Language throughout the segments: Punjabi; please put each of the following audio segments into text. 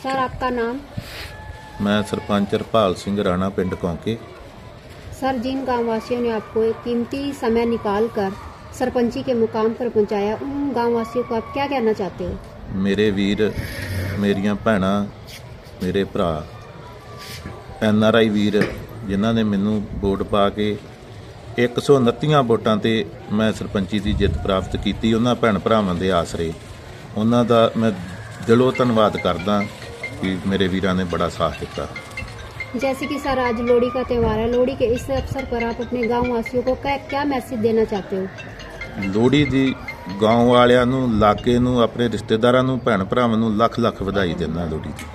सर आपका नाम ਮੈਂ ਸਰਪੰਚ ਹਰਪਾਲ ਸਿੰਘ ਰਾਣਾ ਪਿੰਡ ਕੌਂਕੇ सर जिन गांव वासियों ने आपको एक कीमती समय निकाल कर सरपंची के मुकाम पर पहुंचाया उन गांव वासियों को आप क्या कहना चाहते हो ਮੇਰੇ ਵੀਰ ਮੇਰੀਆਂ ਭੈਣਾਂ ਮੇਰੇ ਭਰਾ ਐਨ ਆਰ ਆਈ ਵੀਰ ਜਿਨ੍ਹਾਂ ਨੇ ਮੈਨੂੰ ਵੋਟ ਪਾ ਕੇ 129 ਵੋਟਾਂ ਤੇ ਮੈਂ ਸਰਪੰਚੀ ਦੀ ਜਿੱਤ ਪ੍ਰਾਪਤ ਕੀਤੀ ਉਹਨਾਂ ਭੈਣ ਭਰਾਵਾਂ ਦੇ ਆਸਰੇ ਉਹਨਾਂ ਦਾ ਮੈਂ ਦਿਲੋਂ ਧੰਨਵਾਦ ਕਰਦਾ कि मेरे वीरा ने बड़ा साथ दिता जैसे कि सर आज लोहड़ी का त्यौहार है लोहड़ी के इस अवसर पर आप अपने गाँव ਵਾਸੀਆਂ को क्या क्या मैसेज देना चाहते हो ਲੋਹੜੀ ਦੀ ਗਾਉਂ ਵਾਲਿਆਂ ਨੂੰ ਲਾਕੇ ਨੂੰ ਆਪਣੇ ਰਿਸ਼ਤੇਦਾਰਾਂ ਨੂੰ ਭੈਣ ਭਰਾਵਾਂ ਨੂੰ ਲੱਖ ਲੱਖ ਵਧਾਈ ਦਿੰਦਾ ਲੋਹੜੀ ਦੀ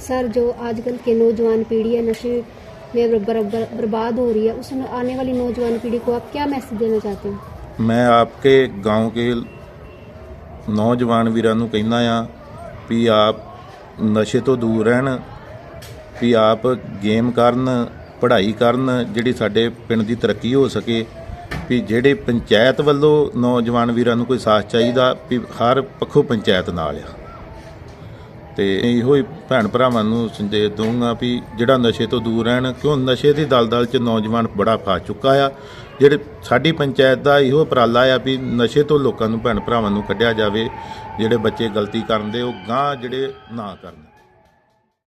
ਸਰ ਜੋ ਅੱਜਕੱਲ ਕੇ ਨੌਜਵਾਨ ਪੀੜ੍ਹੀ ਹੈ ਨਸ਼ੇ में बर्बाद हो रही है उसमें आने वाली नौजवान पीढ़ी को आप क्या मैसेज देना चाहते हो मैं आपके गांव के नौजवान वीरों कहना आ कि आप ਨਸ਼ੇ ਤੋਂ ਦੂਰ ਰਹਿਣ ਵੀ ਆਪ ਗੇਮ ਕਰਨ, ਪੜ੍ਹਾਈ ਕਰਨ ਜਿਹੜੀ ਸਾਡੇ ਪਿੰਡ ਦੀ ਤਰੱਕੀ ਹੋ ਸਕੇ, ਵੀ ਜਿਹੜੇ ਪੰਚਾਇਤ ਵੱਲੋਂ ਨੌਜਵਾਨ ਵੀਰਾਂ ਨੂੰ ਕੋਈ ਸਾਥ ਚਾਹੀਦਾ ਵੀ ਹਰ ਪੱਖੋਂ ਪੰਚਾਇਤ ਨਾਲ ਆ। ਤੇ ਇਹੋ ਹੀ ਭੈਣ ਭਰਾਵਾਂ ਨੂੰ ਸੰਦੇਸ਼ ਦਊਂਗਾ ਵੀ ਜਿਹੜਾ ਨਸ਼ੇ ਤੋਂ ਦੂਰ ਰਹਿਣ, ਕਿਉਂ ਨਸ਼ੇ ਦੀ ਦਲਦਲ 'ਚ ਨੌਜਵਾਨ ਬੜਾ ਫਸ ਚੁੱਕਾ ਆ ਜਿਹੜੇ ਸਾਡੀ ਪੰਚਾਇਤ ਦਾ ਇਹੋ ਉਪਰਾਲਾ ਆ ਵੀ ਨਸ਼ੇ ਤੋਂ ਲੋਕਾਂ ਨੂੰ ਭੈਣ ਭਰਾਵਾਂ ਨੂੰ ਕੱਢਿਆ ਜਾਵੇ, ਜਿਹੜੇ ਬੱਚੇ ਗਲਤੀ ਕਰਦੇ ਉਹ ਗਾਂ ਜਿਹੜੇ ਨਾ ਕਰਨ।